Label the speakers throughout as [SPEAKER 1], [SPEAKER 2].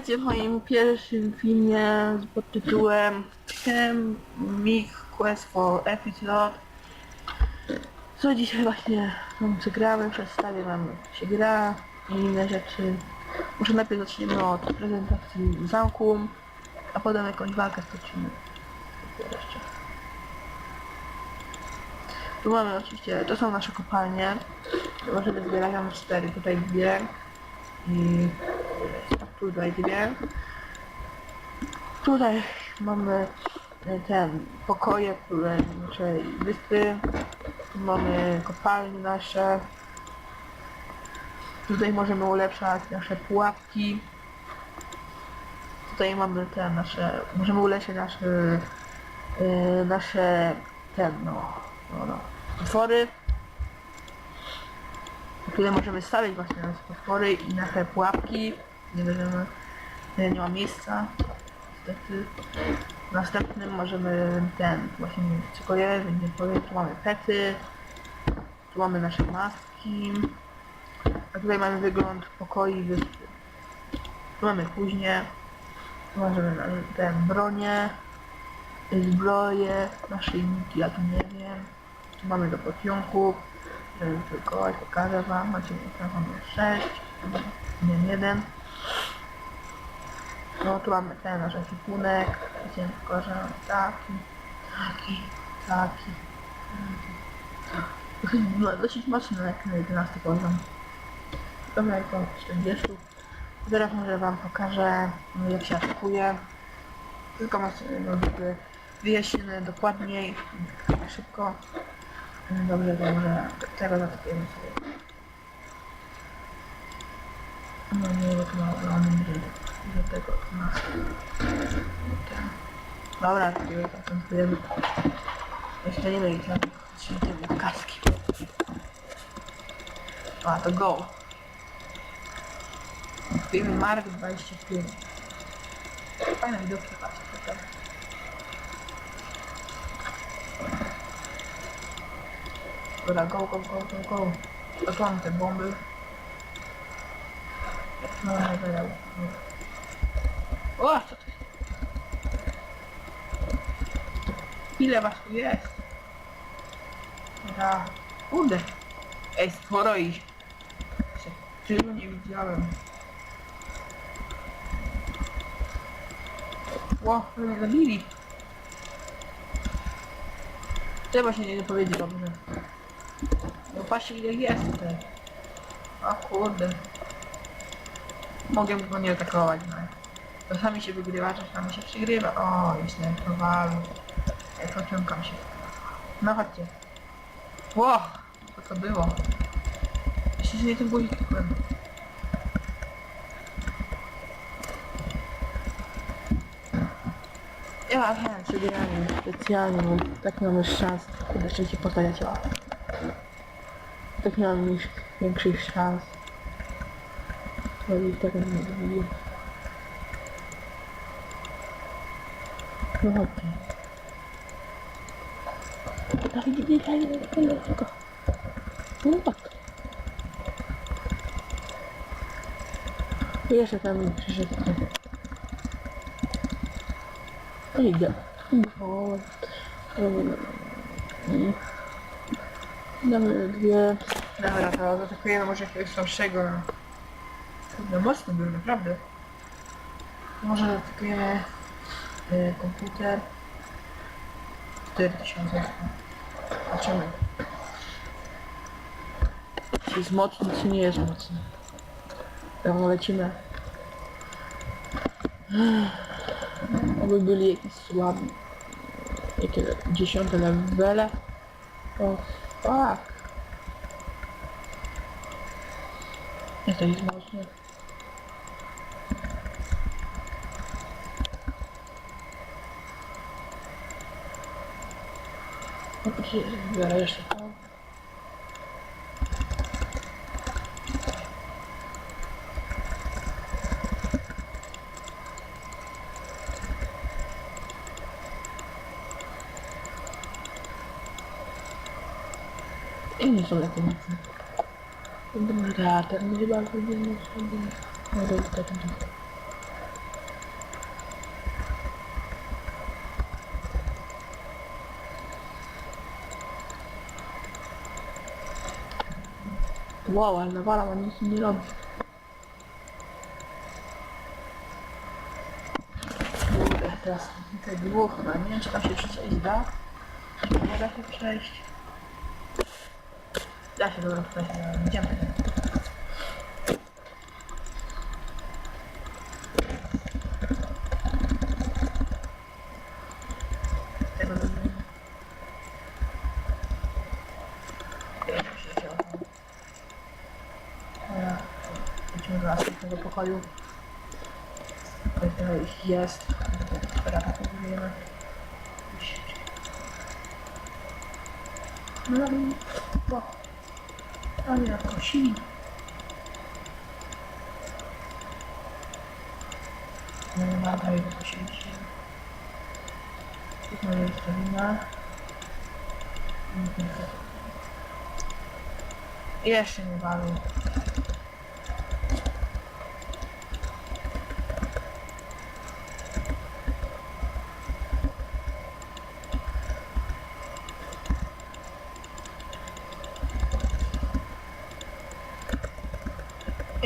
[SPEAKER 1] Witajcie w moim pierwszym filmie pod tytułem Chemic Quest for Epic Lot. Co dzisiaj właśnie wam przegramy, przedstawię wam jak się gra i inne rzeczy. Może najpierw zaczniemy od prezentacji zamku, a potem jakąś walkę stoczymy. Tu mamy oczywiście, to są nasze kopalnie. Możemy zbierać, mamy cztery, tutaj dwie i tutaj dwie. Tutaj mamy e, ten pokoje, naszej wyspy. Tu mamy kopalnie nasze. Tutaj możemy ulepszać nasze pułapki. Tutaj mamy te nasze, możemy ulepszyć nasze, e, nasze ten no, no, no. Tutaj możemy stawiać właśnie nasze potwory i nasze pułapki. Nie będziemy, nie, nie ma miejsca. Niestety. W następnym możemy ten, właśnie co jest, nie powiem, tu mamy pety, tu mamy nasze maski, a tutaj mamy wygląd pokoi wyspy. Tu mamy później, tu możemy na- ten bronie, zbroje, naszyjniki, ja tu nie wiem. Tu mamy do potionków, żeby tylko pokażę wam, macie mikrofon 6, nie jeden. No tu mamy ten nasz ekwipunek, wiecie, tylko że taki, taki, taki, taki. No, dosyć mocno jak na 11 poziom. Dobra, jak to 40. Teraz może wam pokażę jak się atakuje. Tylko macie no, wyjaśnione dokładniej, szybko. Dobrze, może tego zaatakujemy sobie. No nie, ma mamy gry. Do tego na ten. Dobra, takiego zaatakujemy. Jeszcze nie wiem, jak świetne kaski. A, to go. Film Mark 25. Fajne widoki, patrzcie tutaj. Dobra, go, go, go, go, go. Odłam te bomby. No, nie wydał. O, co to jest? Ile was tu jest? Dobra. Kurde. Ej, sporo ich. Tylu nie widziałem. Ło, ale mnie zabili. Trzeba się nie powiedzieć dobrze. No patrzcie ile jest tutaj. O kurde. Mogę go nie atakować, no. Czasami się wygrywa, czasami się przegrywa. O, jest ten prowalu. Ej, pociągam się. No chodźcie. Ło, co to było? Jeszcze się nie tym guzikiem. Ja wiem, przebieranie specjalnie, bo tak mamy szans. Kurde, trzeci postać działa. Tak niż większych szans. To i tak nie zrobiłem. No chodźcie. Dawid, nie daj, nie daj, nie tylko. No tak. I Jeszcze tam mi przyszedł. No idę. O, mm. Damy dwie. Dobra, to zaatakujemy może jakiegoś słabszego. No mocno był, naprawdę. Może zaatakujemy y, komputer. 4000. Zobaczymy. Czy jest mocny, czy nie jest mocny. Dobra, lecimy. Oby byli jakieś słabi. Jakie dziesiąte levele. O, fuck. Nie, to jest mocny. No to się zbiorę jeszcze to. I nie są takie mocne. Dobra, ten będzie bardzo dziwny sobie. No dobra, tak będzie. Wow, ale nawala, on nic nie robi. Kurde, teraz te dwóch chyba, nie wiem czy tam się przejść da. Nie da się przejść? Da się, dobra, tutaj się da, idziemy. Tego zrobimy. Ja się chciałam. Dobra, Idźmy do pokoju. Tutaj ich jest. Teraz próbujemy. No i... O, oni nas prosili. No dalej go prosili się. Tutaj jest wina. Jeszcze nie bawię.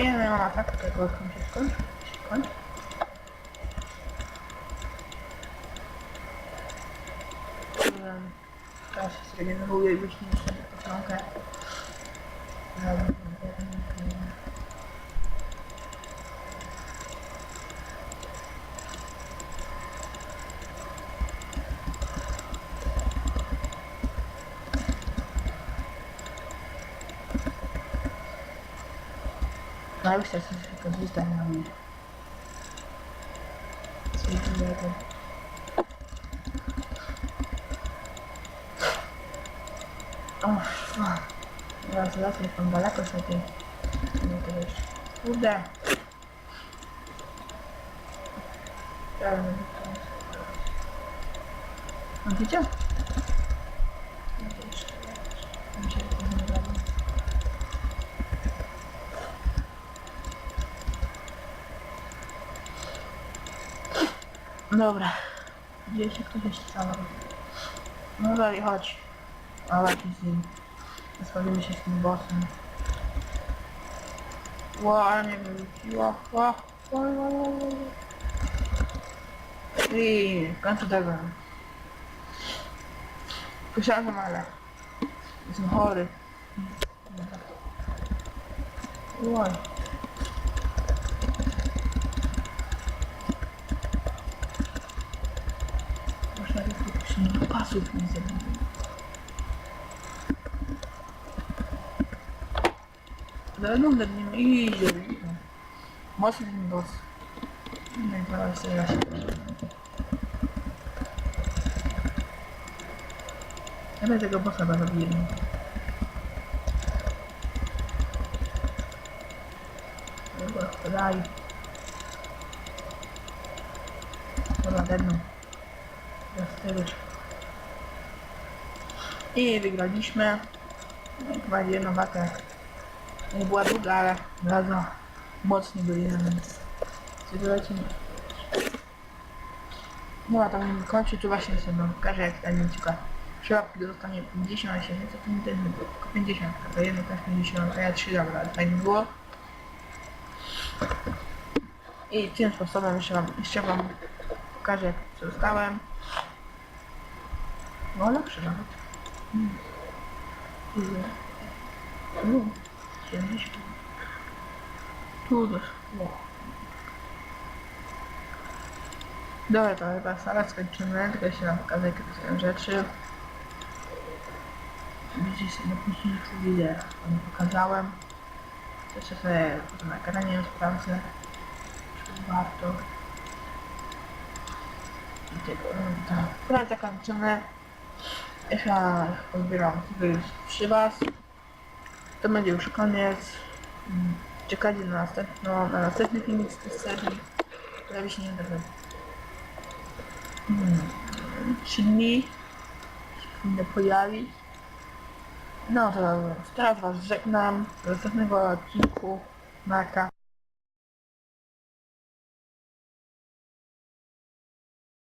[SPEAKER 1] Ja nie mam ataku, tego jak mi się skończy. się kończy. Em, Teraz się zregeneruję i wyślę jeszcze początkę. No już jest tylko dwie zdania na mnie. Coś innego. O, fuck. Teraz lecę tam daleko sobie. Nie to jeszcze. Kurde. Chciałem A widzicie? No to jeszcze. Mi się to nie udało. Dobra. Gdzie się ktoś jeszcze sam No dalej, chodź. A jakiś z nim. Zbawimy się z tym bossem. Ło, ale mnie wyrzuciło. Ło, ło, ło, ło, ło, ło. I w końcu tego. Myślałem, ale jestem chory. Oj. Pasów nie zrobić. Zaraz do nim idzie. Mocny ten boss. I teraz. Ja tego bossa chyba zabiję. Dobra, daj. Dobra, dedną. Teraz I wygraliśmy. Jedną walkę. Nie była długa, ale bardzo mocni byli na nas. Słuchajcie. No a tam kończy, tu właśnie sobie wam pokażę jak ta niemczyka przyłapki dostanie 50, a się nie co to nie tylko 50, a to jedno też 50, a ja 3 dobra, ale fajnie było. I tym sposobem jeszcze wam, jeszcze wam pokażę jak co dostałem. No lepsze nawet. Ile? Mm. 70. Tu też. Wow. Dobra, to chyba salę skończymy, tylko się nam pokażę jakie to są rzeczy. Widzicie sobie na późniejszych wideo, wam pokazałem. To jeszcze sobie na ekranie sprawdzę, czy warto. I tego, no tak. Teraz zakończymy. Jeszcze odbieram już przy was. To będzie już koniec. Czekajcie na, następno, na następny filmik z tej serii. Pojawi się niedawno. Hmm. Trzy dni się powinno. No to teraz was żegnam. Do następnego odcinku. Marka.